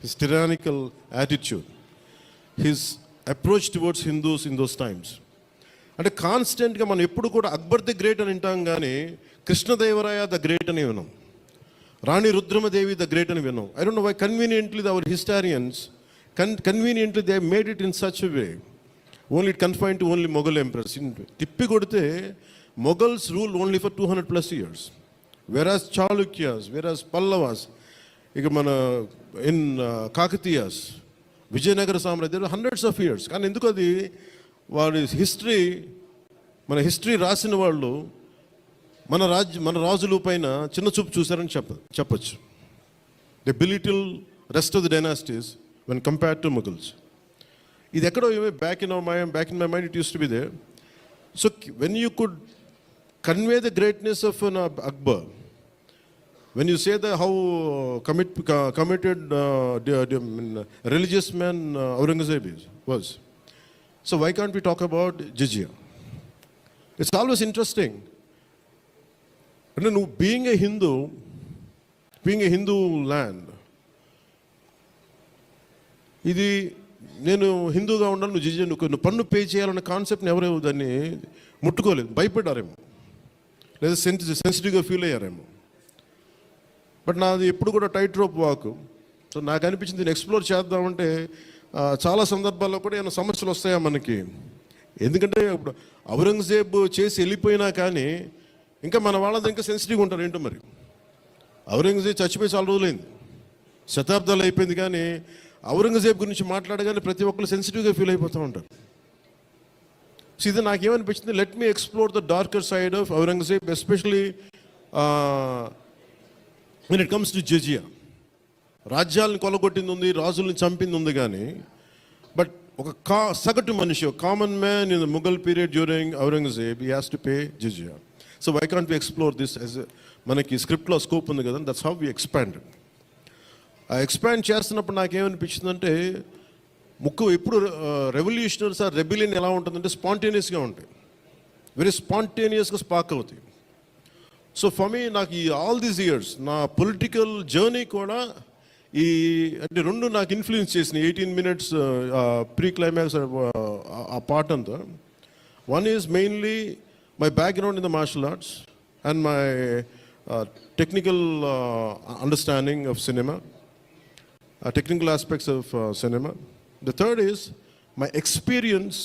his tyrannical attitude, his approach towards Hindus in those times. అంటే కాన్స్టెంట్గా మనం ఎప్పుడు కూడా అక్బర్ ది గ్రేట్ అని వింటాం కానీ కృష్ణదేవరాయ ద గ్రేట్ అని విన్నాం రాణి రుద్రమదేవి ద గ్రేట్ అని విన్నాం I don't know why conveniently our historians con conveniently they made it in such way only it confine to only Mughal empress తిప్పి కొడితే Mughals rule only for two hundred plus years whereas Chalukyas whereas Pallavas ఇక మన in Kakatiyas Vijayanagara సామ్రాజ్యం hundreds of years కానీ ఎందుకు అది వారి history మన హిస్టరీ రాసిన వాళ్ళు మన రాజ్య మన రాజుల పైన చిన్న చూపు చూశారని చెప్ప చెప్పచ్చు. The belittle rest of the dynasties when compare to Mughals ఇది ఎక్కడో back in my back in my mind it use to be they so when you could convey the greatness of an Akbar when you say that how uh, commit, co- committed uh, the, the, I mean, religious man uh, Aurangzeb is, was. So why can't we talk about jizya? It's always interesting. And then being a Hindu, being a Hindu land, ఇది నేను హిందూగా ఉండాలి నువ్వు జిజియా నువ్వు నువ్వు పన్ను pay చేయాలన్న కాన్సెప్ట్ని ఎవరు దాన్ని ముట్టుకోలేదు భయపడ్డారేమో లేదా సెన్సి సెన్సిటివ్గా ఫీల్ అయ్యారేమో బట్ నాది ఎప్పుడు కూడా టైట్ రోప్ వాక్ సో నాకు అనిపించింది నేను ఎక్స్ప్లోర్ చేద్దామంటే చాలా సందర్భాల్లో కూడా ఏమైనా సమస్యలు వస్తాయా మనకి? ఎందుకంటే ఇప్పుడు ఔరంగజేబ్ చేసి వెళ్ళిపోయినా కానీ ఇంకా మన వాళ్ళది ఇంకా సెన్సిటివ్గా ఉంటారు ఏంటో మరి? ఔరంగజేబ్ చచ్చిపోయి చాలా రోజులైంది. శతాబ్దాలు అయిపోయింది కానీ ఔరంగజేబ్ గురించి మాట్లాడగానే ప్రతి ఒక్కరు సెన్సిటివ్గా ఫీల్ అయిపోతూ ఉంటారు. సో ఇది నాకేమనిపించింది? Let me explore the darker side of Aurangzeb especially when it comes to jizya రాజ్యాలను కొలగొట్టింది ఉంది రాజుల్ని చంపింది ఉంది కానీ బట్ ఒక కా సగటు మనిషి common man in the Mughal period during Aurangzeb ఈ has to pay jizya so why can't we explore this as మనకి స్క్రిప్ట్లో స్కోప్ ఉంది కదా దట్స్ హౌ వి ఎక్స్పాండ్ ఆ ఎక్స్పాండ్ చేస్తున్నప్పుడు నాకేమనిపించిందంటే ముక్కు ఎప్పుడు రెవల్యూషనరీస్ ఆ రెబిలియన్ ఎలా ఉంటుందంటే స్పాంటేనియస్గా ఉంటాయి. వెరీ స్పాంటేనియస్గా స్పాక్ అవుతాయి. సో ఫర్ మీ నాకు ఈ ఆల్ దీస్ ఇయర్స్ నా పొలిటికల్ జర్నీ కూడా ఈ అంటే రెండు నాకు ఇన్ఫ్లుయెన్స్ చేసిన ఎయిటీన్ మినిట్స్ ప్రీ క్లైమాక్స్ ఆ పార్ట్ అంతా. One is mainly my background in the martial arts and my technical understanding of cinema technical aspects of cinema the third is my experience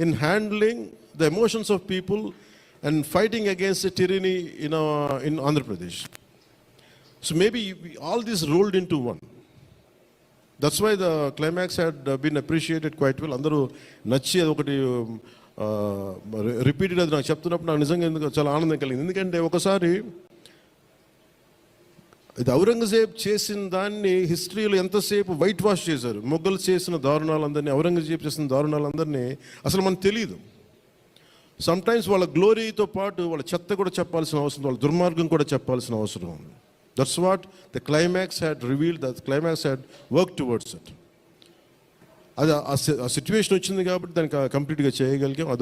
in handling the emotions of people and fighting against the tyranny in, uh, in Andhra Pradesh. So maybe we, all this rolled into one. That's why the climax had uh, been appreciated quite well. అందరూ నచ్చి అది ఒకటి repeated అది నాకు చెప్తున్నప్పుడు నాకు నిజంగా ఎందుకు చాలా ఆనందం కలిగింది ఎందుకంటే ఒకసారి ఇది ఔరంగజేబ్ చేసిన దాన్ని హిస్టరీలో ఎంతసేపు వైట్ వాష్ చేశారు మొఘల్ చేసిన దారుణాలందరినీ ఔరంగజేబ్ చేసిన దారుణాలందరినీ అసలు మనకు తెలియదు సమ్టైమ్స్ వాళ్ళ గ్లోరీతో పాటు వాళ్ళ చెత్త కూడా చెప్పాల్సిన అవసరం వాళ్ళ దుర్మార్గం కూడా చెప్పాల్సిన అవసరం. ఉంది that's what the climax had reveal the climax had work towards it అది ఆ సిచ్యువేషన్ వచ్చింది కాబట్టి దానికి కంప్లీట్గా చేయగలిగాం. అది